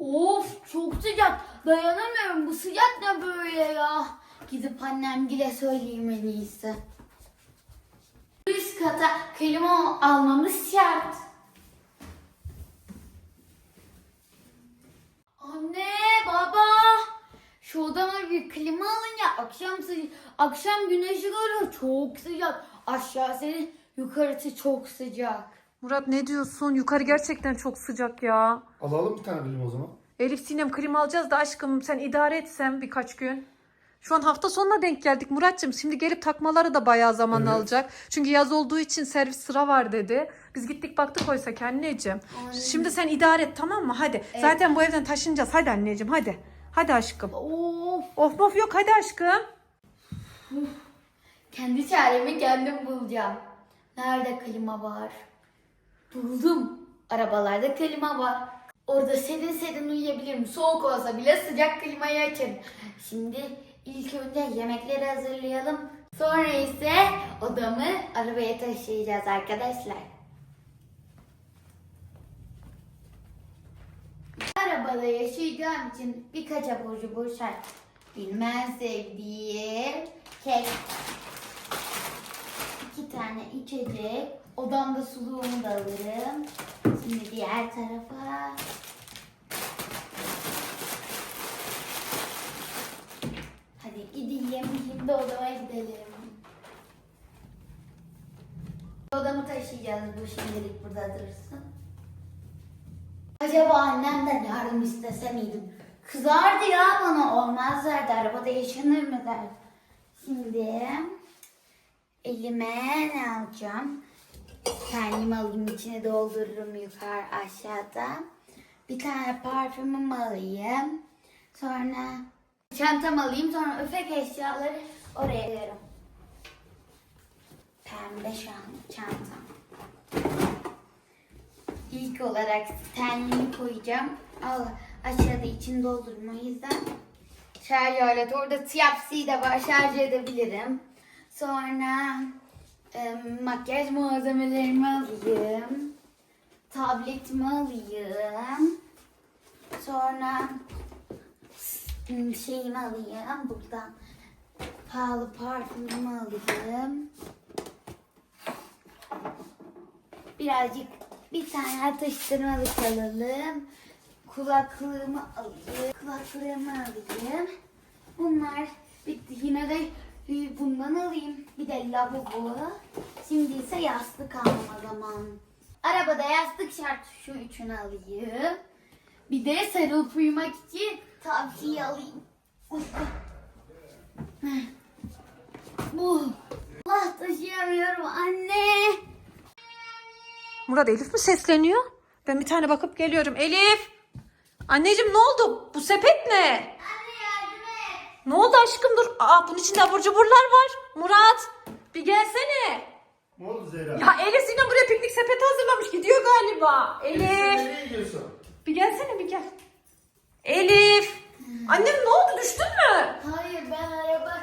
Of çok sıcak. Dayanamıyorum. Bu sıcak ne böyle ya? Gidip annemgile söyleyeyim en iyisi. Üst kata klima almamız şart. Anne, baba. Şu odama bir klima alın ya. Akşam sıcak, akşam güneşi görüyor. Çok sıcak. Aşağı senin, yukarısı çok sıcak. Murat ne diyorsun? Yukarı gerçekten çok sıcak ya. Alalım bir tane bilim o zaman. Elif Sinem klima alacağız da aşkım sen idare etsen birkaç gün. Şu an hafta sonuna denk geldik Muratcığım. Şimdi gelip takmaları da bayağı zaman Evet. alacak. Çünkü yaz olduğu için servis sıra var dedi. Biz gittik baktık oysa ki anneciğim. Şimdi sen idare et tamam mı? Hadi. Zaten bu evden taşınacağız. Hadi anneciğim hadi. Hadi aşkım. Of. Of of yok hadi aşkım. Kendi çaremi kendim bulacağım. Nerede klima var? Buldum. Arabalarda klima var. Orada serin serin uyuyabilirim. Soğuk olsa bile sıcak klimayı açarım. Şimdi ilk önce yemekleri hazırlayalım. Sonra ise odamı arabaya taşıyacağız arkadaşlar. Arabada yaşayacağım için birkaç abur cubur şart. Bilmem sevdiğim kek. İki tane içecek. Odamda suluğumu da alırım. Şimdi diğer tarafa. Hadi gideyim. Şimdi odama gidelim. Odamı taşıyacağız. Bu şimdilik burada dursun. Acaba annemden yardım istese miydim? Kızardı ya bana olmaz derdi. Arabada yaşanır mı derdi. Şimdi elime ne alacağım? Kendimi alayım içine doldururum yukarı aşağıda. Bir tane parfümümü alayım. Sonra çantam alayım. Sonra öfek eşyaları oraya koyarım. Pembe çantam. İlk olarak tenliğimi koyacağım. Al, aşağıda için doldurma o yüzden. Şarj aleti orada Type-C de var şarj edebilirim. Sonra e, makyaj malzemelerimi alayım. Tabletimi alayım. Sonra şeyimi alayım buradan. Pahalı parfümümü alayım. Birazcık bir tane atıştırmalık alalım. Kulaklığımı alayım. Kulaklığımı alayım. Bunlar bitti. Yine de bundan alayım. Bir de lavabo. Şimdi ise yastık alma zamanı. Arabada yastık şart. Şu üçünü alayım. Bir de sarılıp uyumak için tavsiye alayım. Bu. Allah taşıyamıyorum anne. Murat Elif mi sesleniyor? Ben bir tane bakıp geliyorum. Elif! Anneciğim ne oldu? Bu sepet ne? Anne. Ne oldu aşkım dur. Aa bunun içinde abur cuburlar var. Murat bir gelsene. Ne oldu Zehra? Ya Elif yine buraya piknik sepeti hazırlamış. Gidiyor galiba. Elif. Nereye gidiyorsun? Bir gelsene bir gel. Elif. Annem ne oldu düştün mü? Hayır ben araba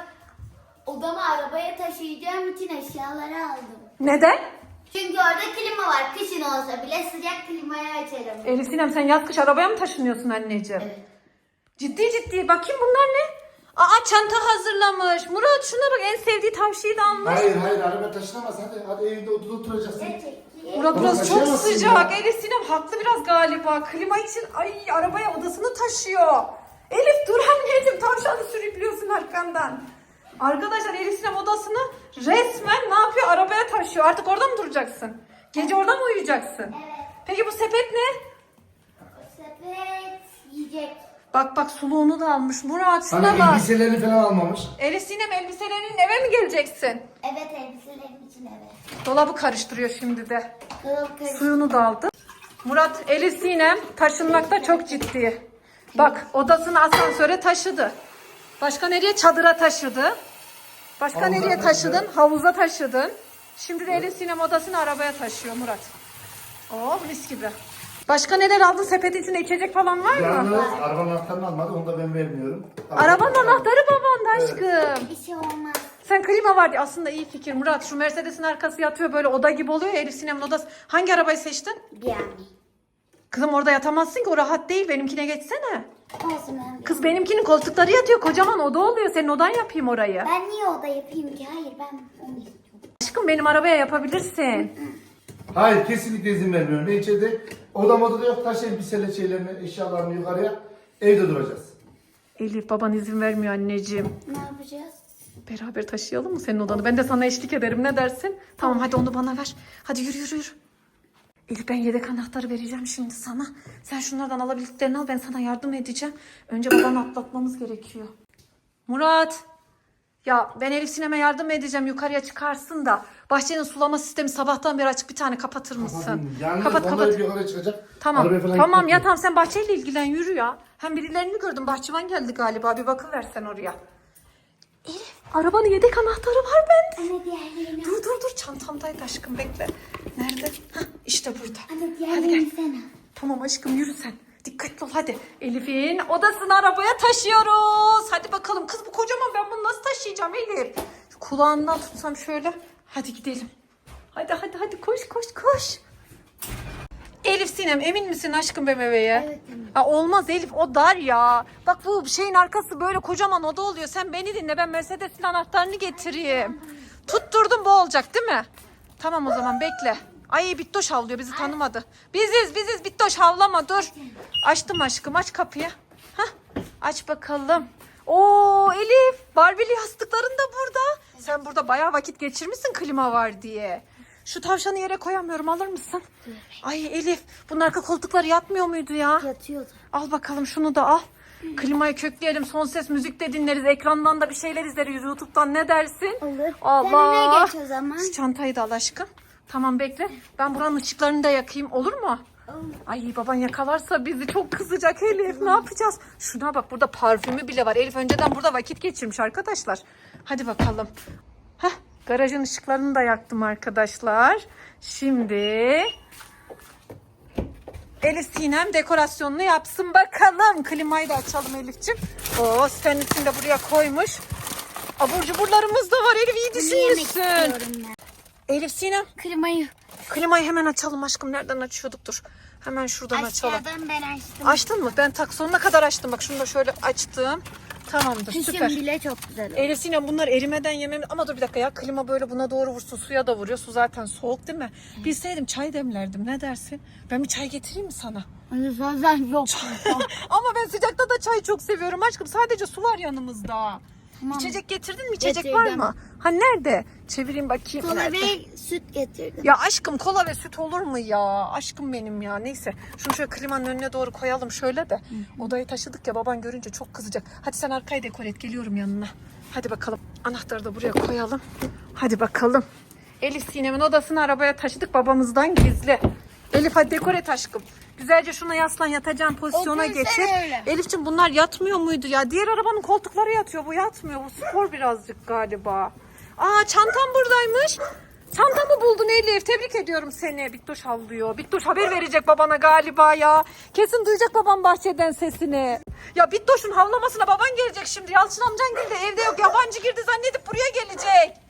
odama arabaya taşıyacağım için eşyaları aldım. Neden? Çünkü orada klima var. Kışın olsa bile sıcak klimayı açarım. Elif Sinem sen yaz kış arabaya mı taşınıyorsun anneciğim? Evet. Ciddi ciddi bakayım bunlar ne? Aa çanta hazırlamış. Murat şuna bak en sevdiği tavşiyi de almış. Hayır hayır araba taşınamaz hadi hadi evinde odada oturacaksın. Murat Ama burası çok taşıyamazsın sıcak. ya. Elif Sinem haklı biraz galiba. Klima için ay arabaya odasını taşıyor. Elif dur anneciğim tavşanı sürüklüyorsun arkandan. Arkadaşlar Elif Sinem odasını resmen ne yapıyor? Arabaya taşıyor. Artık orada mı duracaksın? Gece orada mı uyuyacaksın? Evet. Peki bu sepet ne? Sepet yiyecek. Bak bak suluğunu da almış. Murat şuna Hani bak. elbiselerini falan almamış. Elif Sinem elbiselerin eve mi geleceksin? Evet elbiselerim için evet. Dolabı karıştırıyor şimdi de. Karışık. Suyunu da aldı. Murat Elif Sinem taşınmakta çok ciddi. Bak odasını asansöre taşıdı. Başka nereye? Çadıra taşıdı. Başka Havuza nereye taşıdı. taşıdın? Havuza taşıdın. Şimdi de Elif Sinem odasını arabaya taşıyor Murat. Oh mis gibi. Başka neler aldın? Sepetin içinde içecek falan var mı? Yalnız arabanın anahtarını almadı onu da ben vermiyorum. Arabanın anahtarı babanda aşkım. Bir şey olmaz. Sen klima var diye aslında iyi fikir Murat. Şu Mercedes'in arkası yatıyor böyle oda gibi oluyor ya Elif Sinem'in odası. Hangi arabayı seçtin? Bir yani. Kızım orada yatamazsın ki o rahat değil. Benimkine geçsene. Olsun ben. Kız benimkinin koltukları yatıyor. Kocaman oda oluyor. Senin odan yapayım orayı. Ben niye oda yapayım ki? Hayır ben onu istiyorum. Aşkım benim arabaya yapabilirsin. Hayır kesinlikle izin vermiyorum. Ne içeride odam odada yok. Taş elbiseyle şeylerini, eşyalarını yukarıya. Evde duracağız. Elif baban izin vermiyor anneciğim. Ne yapacağız? Beraber taşıyalım mı senin odanı? Ben de sana eşlik ederim. Ne dersin? Tamam hadi onu bana ver. Hadi yürü yürü yürü. Elif ben yedek anahtarı vereceğim şimdi sana. Sen şunlardan alabildiklerini al ben sana yardım edeceğim. Önce babanı atlatmamız gerekiyor. Murat. Ya ben Elif Sinem'e yardım edeceğim yukarıya çıkarsın da. Bahçenin sulama sistemi sabahtan beri açık bir tane kapatır mısın? Yani kapat onlar kapat. yukarı çıkacak. Tamam Arabaya falan tamam ya yok. tamam sen bahçeyle ilgilen yürü ya. Hem birilerini gördüm bahçıvan geldi galiba bir bakıversen oraya. Elif arabanın yedek anahtarı var bende. Anne diğerlerini. Dur dur dur çantamdaydı aşkım bekle. Nerede? Hah işte burada. Anne Hadi gel. diğerlerini sen al. Tamam aşkım yürü sen. Dikkatli ol hadi. Elif'in odasını arabaya taşıyoruz. Hadi bakalım kız bu kocaman ben bunu nasıl taşıyacağım Elif? Şu kulağından tutsam şöyle. Hadi gidelim. Hadi hadi hadi koş koş koş. Elif Sinem emin misin aşkım BMW'ye? Evet. Ha, olmaz Elif o dar ya. Bak bu şeyin arkası böyle kocaman oda oluyor. Sen beni dinle ben Mercedes'in anahtarını getireyim. Tutturdum bu olacak değil mi? Tamam o zaman bekle. Ay Bittoş havlıyor bizi tanımadı. Biziz biziz Bittoş havlama dur. Açtım aşkım aç kapıyı. Hah aç bakalım. Oo Elif Barbie'li yastıkların da burada. Sen burada bayağı vakit geçirmişsin klima var diye. Şu tavşanı yere koyamıyorum alır mısın? Ay Elif bunun arka koltukları yatmıyor muydu ya? Yatıyordu. Al bakalım şunu da al. Klimayı kökleyelim son ses müzik de dinleriz. Ekrandan da bir şeyler izleriz YouTube'dan ne dersin? Olur. Allah. Sen öne geç o zaman. Şu çantayı da al aşkım. Tamam bekle. Ben buranın ışıklarını da yakayım olur mu? Ay baban yakalarsa bizi çok kızacak Elif. Ne yapacağız? Şuna bak burada parfümü bile var. Elif önceden burada vakit geçirmiş arkadaşlar. Hadi bakalım. Heh, garajın ışıklarını da yaktım arkadaşlar. Şimdi Elif Sinem dekorasyonunu yapsın bakalım. Klimayı da açalım Elif'ciğim. Oo Stanley'sini de buraya koymuş. Abur cuburlarımız da var Elif iyi düşünmüşsün. Elif Sinem Klimayı klimayı hemen açalım aşkım. Nereden açıyorduk dur. Hemen şuradan açalım. aşağıdan ben açtım. Açtın mı? Ben tak sonuna kadar açtım. Bak şunu da şöyle açtım. Tamamdır Kışın süper. bile çok güzel oldu. Elif Sinem bunlar erimeden yemem. Ama dur bir dakika ya klima böyle buna doğru vursun. Suya da vuruyor. Su zaten soğuk değil mi? Bilseydim çay demlerdim. Ne dersin? Ben bir çay getireyim mi sana? Anne zaten yok. Ama ben sıcakta da çay çok seviyorum aşkım. Sadece su var yanımızda. Tamam. İçecek getirdin mi? İçecek var Getirdim. mı? Ha nerede? Çevireyim bakayım. Kola nerede? ve süt getirdim. Ya aşkım kola ve süt olur mu ya? Aşkım benim ya. Neyse. Şunu şöyle klimanın önüne doğru koyalım şöyle de. Odayı taşıdık ya baban görünce çok kızacak. Hadi sen arkayı dekor et. Geliyorum yanına. Hadi bakalım. Anahtarı da buraya koyalım. Hadi bakalım. Elif Sinem'in odasını arabaya taşıdık babamızdan gizli. Elif hadi dekor et aşkım. Güzelce şuna yaslan yatacağın pozisyona Otursana geçir. öyle. Elif'ciğim bunlar yatmıyor muydu ya? Diğer arabanın koltukları yatıyor. Bu yatmıyor. Bu spor birazcık galiba. Aa çantam buradaymış. Çantamı buldun Elif. Tebrik ediyorum seni. Bittoş havlıyor. Bittoş haber verecek babana galiba ya. Kesin duyacak babam bahçeden sesini. Ya Bittoş'un havlamasına baban gelecek şimdi. Yalçın amcan girdi. Evde yok. Yabancı girdi zannedip buraya gelecek.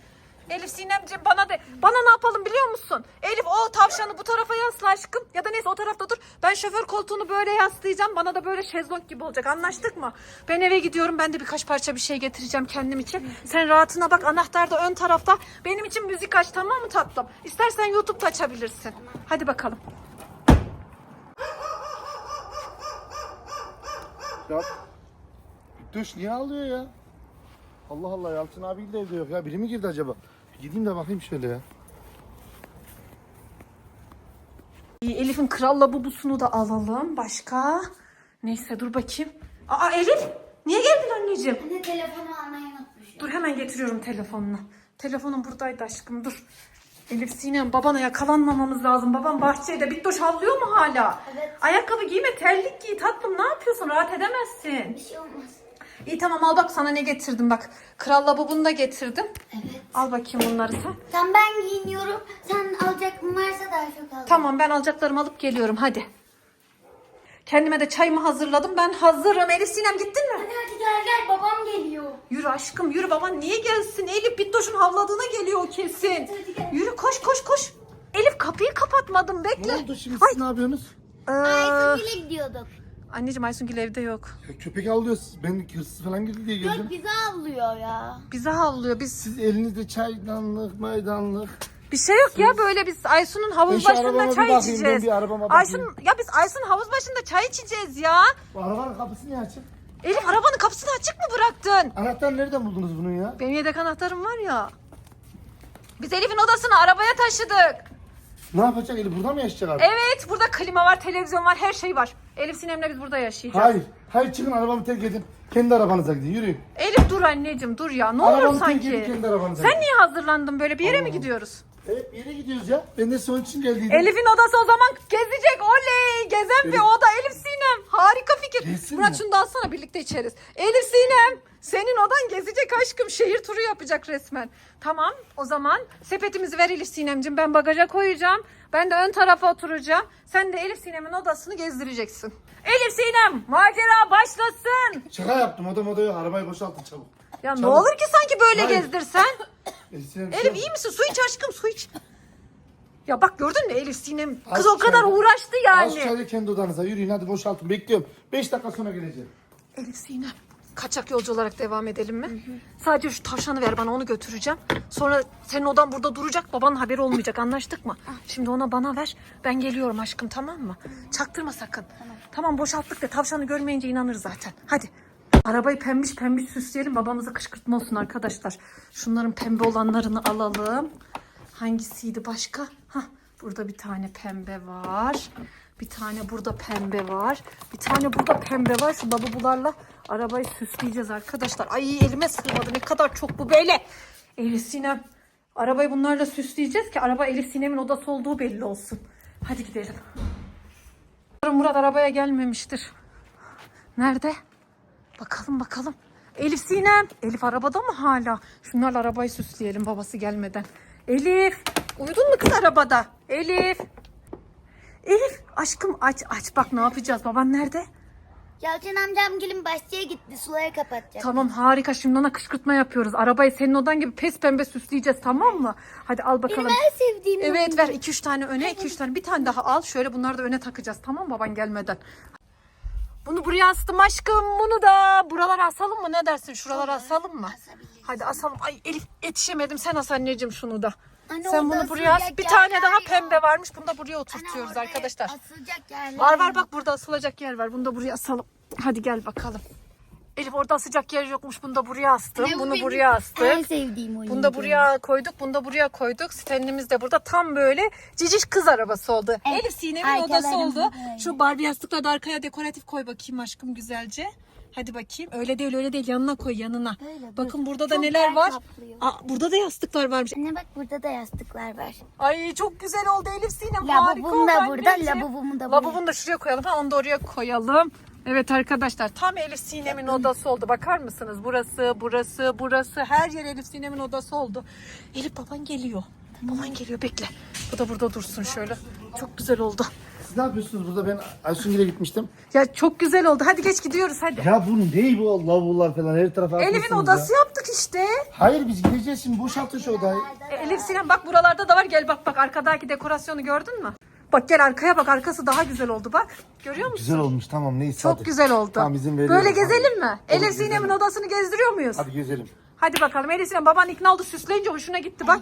Elif Sinemciğim bana de bana ne yapalım biliyor musun? Elif o tavşanı bu tarafa yasla aşkım. Ya da neyse o tarafta dur. Ben şoför koltuğunu böyle yaslayacağım. Bana da böyle şezlong gibi olacak. Anlaştık mı? Ben eve gidiyorum. Ben de birkaç parça bir şey getireceğim kendim için. Sen rahatına bak. Anahtar da ön tarafta. Benim için müzik aç tamam mı tatlım? İstersen YouTube'da açabilirsin. Hadi bakalım. Ya Düş niye ağlıyor ya? Allah Allah Yalçın abi de evde yok ya. Biri mi girdi acaba? Gideyim de bakayım şöyle ya. İyi, Elif'in kralla bubusunu da alalım. Başka? Neyse dur bakayım. Aa Elif! Niye geldin anneciğim? Anne telefonu almayı unutmuşum. Dur hemen getiriyorum telefonunu. Telefonum buradaydı aşkım dur. Elif Sinem babana yakalanmamamız lazım. Babam bahçede bittoş havlıyor mu hala? Evet. Ayakkabı giyme terlik giy tatlım ne yapıyorsun rahat edemezsin. Bir şey olmaz. İyi tamam al bak sana ne getirdim bak. Kral labubunu da getirdim. Evet. Al bakayım bunları sen. Tamam ben giyiniyorum. Sen alacakın varsa daha çok al. Tamam ben alacaklarımı alıp geliyorum hadi. Kendime de çayımı hazırladım. Ben hazırım. Elif Sinem gittin mi? Hadi hadi gel gel babam geliyor. Yürü aşkım yürü baban niye gelsin? Elif Bittoş'un havladığına geliyor o kesin. hadi gel. Yürü koş koş koş. Elif kapıyı kapatmadım bekle. Ne oldu şimdi Ay. siz ne yapıyorsunuz? Ee, Ayşegül'e gidiyorduk. Anneciğim Aysunkil evde yok. Ya köpek avlıyor. Ben hırsız falan girdi diye geldim. Yok bizi avlıyor ya. Bizi havlıyor. Biz Siz elinizde çaydanlık, maydanlık. bir şey yok ya böyle biz Aysun'un Ben havuz şu arabama başında bir çay bakayım, ben içeceğiz. bir arabama bakayım. Aysun ya biz Aysun havuz başında çay içeceğiz ya. Bu arabanın kapısı niye açık? Elif arabanın kapısını açık mı bıraktın? Anahtar nereden buldunuz bunun ya? Benim yedek anahtarım var ya. Biz Elif'in odasını arabaya taşıdık. Ne yapacak Elif? Burada mı yaşayacak abi? Evet burada klima var, televizyon var, her şey var. Elif Sinem'le biz burada yaşayacağız. Hayır. Hayır çıkın arabamı terk edin. Kendi arabanıza gidin. Yürüyün. Elif dur anneciğim dur ya ne olur Arabamı terk sanki. edin kendi arabanıza Sen gidin. niye hazırlandın böyle bir yere mi gidiyoruz? Evet bir yere gidiyoruz ya. Ben de son için geldiydim. Elif'in odası o zaman gezecek oley gezen bir oda Elif Sinem harika fikir. Gezsin Murat mi? şunu da alsana birlikte içeriz. Elif Sinem senin odan gezecek aşkım şehir turu yapacak resmen. Tamam o zaman sepetimizi ver Elif Sinem'cim ben bagaja koyacağım. Ben de ön tarafa oturacağım. Sen de Elif Sinem'in odasını gezdireceksin. Elif Sinem macera başlasın. Şaka yaptım. Oda moda yok. Arabayı boşaltın çabuk. Ya ne Çabuk. olur ki sanki böyle Hayır. gezdirsen. Elif, Sinem, Elif iyi misin? Su iç aşkım su iç. Ya bak gördün mü Elif Sinem? Az Kız o kadar çay- uğraştı Az yani. çayla kendi odanıza yürüyün hadi boşaltın. Bekliyorum. 5 dakika sonra geleceğim. Elif Sinem. Kaçak yolcu olarak devam edelim mi? Sadece şu tavşanı ver bana onu götüreceğim. Sonra senin odan burada duracak. Babanın haberi olmayacak anlaştık mı? Şimdi ona bana ver. Ben geliyorum aşkım tamam mı? Çaktırma sakın. Tamam, boşalttık da tavşanı görmeyince inanır zaten. Hadi. Arabayı pembiş pembiş süsleyelim. Babamıza kışkırtma olsun arkadaşlar. Şunların pembe olanlarını alalım. Hangisiydi başka? Hah, burada bir tane pembe var. Bir tane burada pembe var. Bir tane burada pembe var. Şu lavabolarla arabayı süsleyeceğiz arkadaşlar. Ay elime sığmadı. Ne kadar çok bu böyle. Elif Sinem. Arabayı bunlarla süsleyeceğiz ki araba Elif Sinem'in odası olduğu belli olsun. Hadi gidelim. Murat arabaya gelmemiştir. Nerede? Bakalım bakalım. Elif Sinem. Elif arabada mı hala? Şunlarla arabayı süsleyelim babası gelmeden. Elif. Uyudun mu kız arabada? Elif. Elif aşkım aç aç bak ne yapacağız baban nerede? Yalçın amcam gelin bahçeye gitti suları kapatacak. Tamam harika şimdi ona kışkırtma yapıyoruz. Arabayı senin odan gibi pes pembe süsleyeceğiz tamam mı? Hadi al bakalım. Benim en sevdiğim Evet ver 2-3 tane öne 2-3 tane bir tane daha al. Şöyle bunları da öne takacağız tamam baban gelmeden. Bunu buraya astım aşkım. Bunu da buralara asalım mı? Ne dersin? Şuralara asalım mı? Hadi asalım. Ay Elif yetişemedim. Sen as anneciğim şunu da. Anne, Sen bunu buraya as. asılacak Bir tane yerler daha yok. pembe varmış. Bunu da buraya Ana, oturtuyoruz orada arkadaşlar. Asılacak yerler. Var var bak burada asılacak yer var. Bunu da buraya asalım. Hadi gel bakalım. Elif orada asacak yer yokmuş. Bunu da buraya astım. Anne, bu Bunu benim buraya. En sevdiğim oyun. Bunu da buraya koyduk, bunu da buraya koyduk. Standimiz de burada tam böyle ciciş kız arabası oldu. Evet, Elif Sinem'in odası oldu. böyle. Şu Barbie yastıkları da arkaya dekoratif koy bakayım aşkım güzelce. Hadi bakayım. Öyle değil öyle değil yanına koy yanına. Böyle. Bakın burada da Çok neler yer var. kaplıyor. Aa, burada da yastıklar varmış. Anne bak burada da yastıklar var. Ay çok güzel oldu Elif Sinem. Lavabom harika da oldu burada, anneciğim. lavabomu da buraya. Lavabonu da şuraya koyalım. Ha, onu da oraya koyalım. Evet arkadaşlar tam Elif Sinem'in odası oldu. Bakar mısınız? Burası, burası, burası. Her yer Elif Sinem'in odası oldu. Elif baban geliyor. Baban geliyor bekle. Bu da burada dursun şöyle. Çok güzel oldu. Siz ne yapıyorsunuz burada? Ben Ayşungil'e gitmiştim. Ya çok güzel oldu. Hadi geç gidiyoruz hadi. Ya bu ne bu lavabonlar falan her tarafa Elif'in atmışsınız odası ya. yaptık işte. Hayır biz gideceğiz şimdi boşaltın şu odayı. E, Elif Sinem bak buralarda da var. Gel bak bak arkadaki dekorasyonu gördün mü? Bak gel arkaya bak arkası daha güzel oldu bak. Görüyor musun? Güzel olmuş tamam neyse Çok hadi. güzel oldu. Tamam izin veriyorum. Böyle gezelim mi? Elif. Sinem'in odasını gezdiriyor muyuz? Hadi gezelim. Hadi bakalım Elif Sinem baban ikna oldu süsleyince hoşuna gitti bak.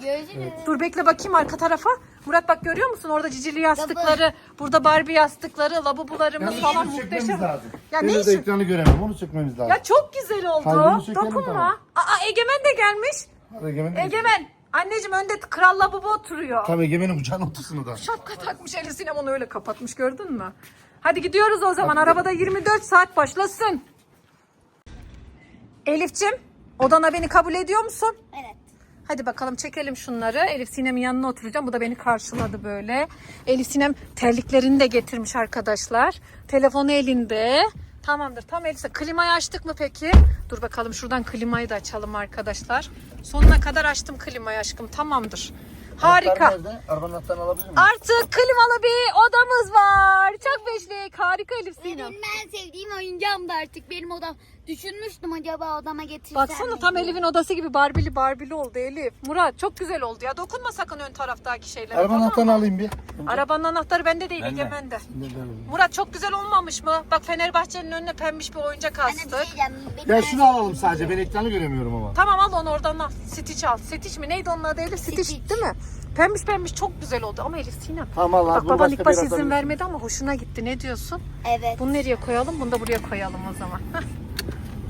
Dur bekle bakayım arka tarafa. Murat bak görüyor musun orada cicili yastıkları, burada Barbie yastıkları, labubularımız Yani falan muhteşem. lazım. Ya ne de işin? ekranı göremem onu sökmemiz lazım. Ya çok güzel oldu. Sökelim, Dokunma. tamam. Aa Egemen de gelmiş. Hadi Egemen. Egemen. Anneciğim önde kral labubu oturuyor. Tamam Egemen'in kucağına otursun o da. Şapka takmış Elif Sinem onu öyle kapatmış gördün mü? Hadi gidiyoruz o zaman. Arabada 24 saat başlasın. Elif'cim odana beni kabul ediyor musun? Evet. Hadi bakalım çekelim şunları. Elif Sinem'in yanına oturacağım. Bu da beni karşıladı böyle. Elif Sinem terliklerini de getirmiş arkadaşlar. Telefonu elinde. Tamamdır. Tam Elif Sinem. Klimayı açtık mı peki? Dur bakalım şuradan klimayı da açalım arkadaşlar. Sonuna kadar açtım klimayı aşkım. Tamamdır. Harika. Arabanın anahtarını alabilir miyim? Artık klimalı bir odamız var. Çok beşlik. Harika Elif Sinem. Benim en sevdiğim oyuncağım da artık benim odam. Düşünmüştüm acaba odama getirsem Baksana tam. Elif'in odası gibi barbili barbili oldu Elif. Murat çok güzel oldu ya. Dokunma sakın ön taraftaki şeylere. Arabanın tamam mı? anahtarını alayım bir. Arabanın anahtarı bende değil Bende. Egemen'de. Murat çok güzel olmamış mı? Bak Fenerbahçe'nin önüne pembiş bir oyuncak Anne bir astık. şey diyeceğim. Benim Ya şunu şey- alalım sadece. Ben ekranı göremiyorum ama. Tamam al onu oradan al. Stitch al. Stitch mi? Neydi onun adı Elif? Stitch, Stitch. değil mi? Pembiş pembiş çok güzel oldu ama Elif Sinem. Tamam al. Bak bunu baban başka ilk bir baş izin vermedi ama hoşuna gitti. Ne diyorsun? Evet. Bunu nereye koyalım? Bunu da buraya koyalım o zaman.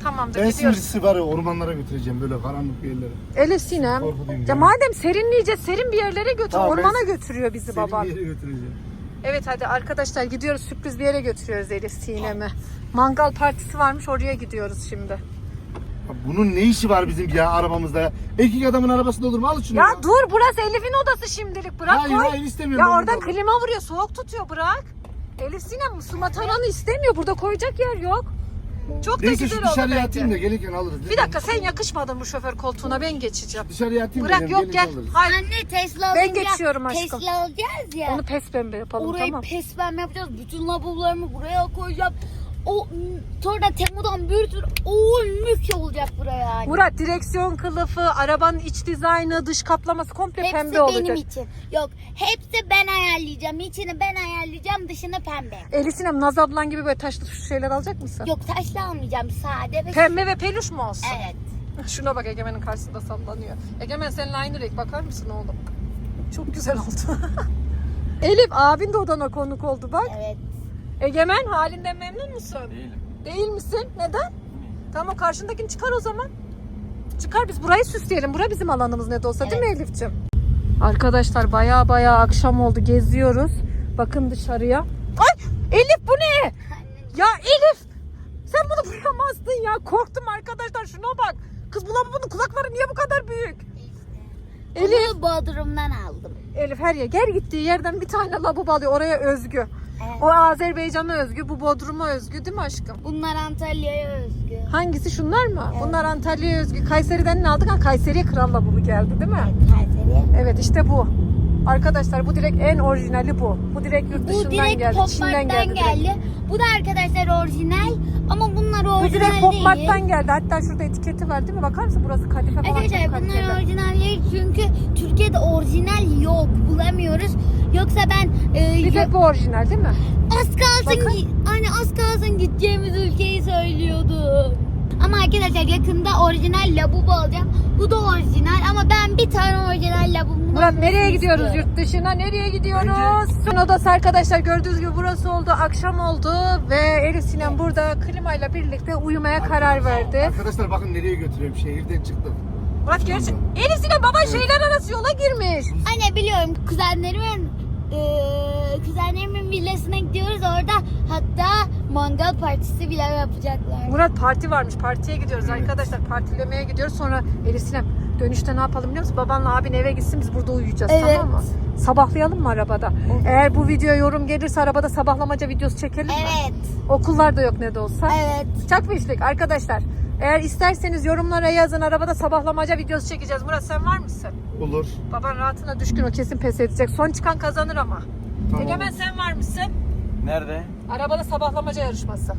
Tamamdır Ben gidiyoruz. sizi var ya ormanlara götüreceğim böyle karanlık bir yerlere. Elif Sinem. Korkutayım Ya ya. madem serinleyeceğiz serin bir yerlere götür. Tamam, ben Ormana götürüyor bizi Seni baban. bir yere götüreceğim. Evet hadi arkadaşlar gidiyoruz sürpriz bir yere götürüyoruz Elif Sinem'i. Mangal partisi varmış oraya gidiyoruz şimdi. Ya bunun ne işi var bizim ya arabamızda ya? Erkek adamın arabasında olur mu? Al şunu. Ya dur burası Elif'in odası şimdilik bırak Hayır, koy. hayır, istemiyorum Ya ben oradan burada. klima vuruyor soğuk tutuyor bırak. Elif Sinem Suma taranı istemiyor burada koyacak yer yok. Çok da Neyse güzel şu oldu dışarıya bence. atayım da gelirken alırız. Bir dakika sen yakışmadın bu şoför koltuğuna ben geçeceğim. Dışarıya atayım da Bırak yok gelirken gel. alırız. Hayır Anne Tesla Ben alınca geçiyorum aşkım. Tesla alacağız ya. onu pes pembe yapalım Orayı tamam. pes pembe yapacağız. Bütün lavabolarımı buraya koyacağım. O sonra Temu'dan bir tür o mük olacak buraya yani. Murat direksiyon kılıfı, arabanın iç dizaynı, dış kaplaması komple Hepsi pembe benim olacak. için. Yok hepsi ben ayarlayacağım. İçini ben ayarlayacağım. Dışını pembe. Elif Sinem Naz ablan gibi böyle taşlı şu şeyler alacak mısın? Yok taşlı almayacağım. Sade ve Pembe ve peluş mu olsun? Evet. Şuna bak Egemen'in karşısında sallanıyor. Egemen seninle aynı renk bakar mısın oğlum? Çok güzel oldu. Elif abin de odana konuk oldu bak. Evet. Egemen halinden memnun musun? Değilim. Değil misin? Neden? Tamam karşındakini çıkar o zaman. Çıkar biz burayı süsleyelim. Bura bizim alanımız ne de olsa değil mi Elif'ciğim? Arkadaşlar baya baya akşam oldu geziyoruz. Bakın dışarıya. Ay Elif bu ne? Ya Elif sen bunu bulamazsın ya. Korktum arkadaşlar şuna bak. Kız bu lavabonun kulakları niye bu kadar büyük? Elif. Onu Bodrum'dan aldım. Elif her yer gel gittiği yerden bir tane lavabo alıyor oraya özgü. Evet. O Azerbaycan'a özgü, bu Bodrum'a özgü değil mi aşkım? Bunlar Antalya'ya özgü. Hangisi şunlar mı? Bunlar Antalya'ya özgü. Kayseri'den ne aldık? Ha Kayseri'ye kral lavabo geldi değil mi? Kayseri. Evet işte bu. Arkadaşlar bu direkt en orijinali bu. Bu direkt yurt Bu dışından direkt geldi. Pop Çin'den geldi. direkt. geldi. Bu da arkadaşlar orijinal ama bunlar Bu orijinal direkt Pop değil. Mart'tan geldi. Hatta şurada etiketi var değil mi? Bakar mısın? Burası kadife falan Arkadaşlar bunlar orijinal değil çünkü Türkiye'de orijinal yok bulamıyoruz. Yoksa ben e, Bir tek bu orijinal değil mi? az kalsın Bakın. hani az kalsın arkadaşlar yakında orijinal labubu alacağım. Bu da orijinal ama ben bir tane orijinal labubu Murat nereye gidiyoruz yurt dışına? Nereye gidiyoruz? Son odası arkadaşlar gördüğünüz gibi burası oldu. Akşam oldu ve Elif Sinem burada klimayla birlikte uyumaya karar verdi. Arkadaşlar bakın nereye götürüyorum. Şehirden çıktık. Murat gerçek. Elif Sinem baban şeyler arası yola girmiş. Anne biliyorum kuzenlerimin e, kuzenlerimin villasına gidiyoruz orada hatta mangal partisi bile yapacaklar. Murat parti varmış. Partiye gidiyoruz arkadaşlar. Partilemeye gidiyoruz. Sonra Elif Sinem dönüşte ne yapalım biliyor musun? Babanla abin eve gitsin biz burada uyuyacağız Evet. tamam mı? Sabahlayalım mı arabada? Eğer bu videoya yorum gelirse arabada sabahlamaca videosu çekelim mi? Evet. Okullar da yok ne de olsa. Evet. Çakmışlık arkadaşlar. Eğer isterseniz yorumlara yazın arabada sabahlamaca videosu çekeceğiz. Murat sen var mısın? Olur. Baban rahatına düşkün o kesin pes edecek. Son çıkan kazanır ama. Tamam. Egemen sen var mısın? Nerede? Arabada sabahlamaca yarışması.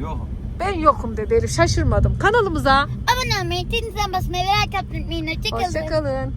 Yok. Ben yokum dedi Elif şaşırmadım. Kanalımıza Abone olmayı, tintizden basmayı ve like atmayı unutmayın. Hoşçakalın. hoşçakalın.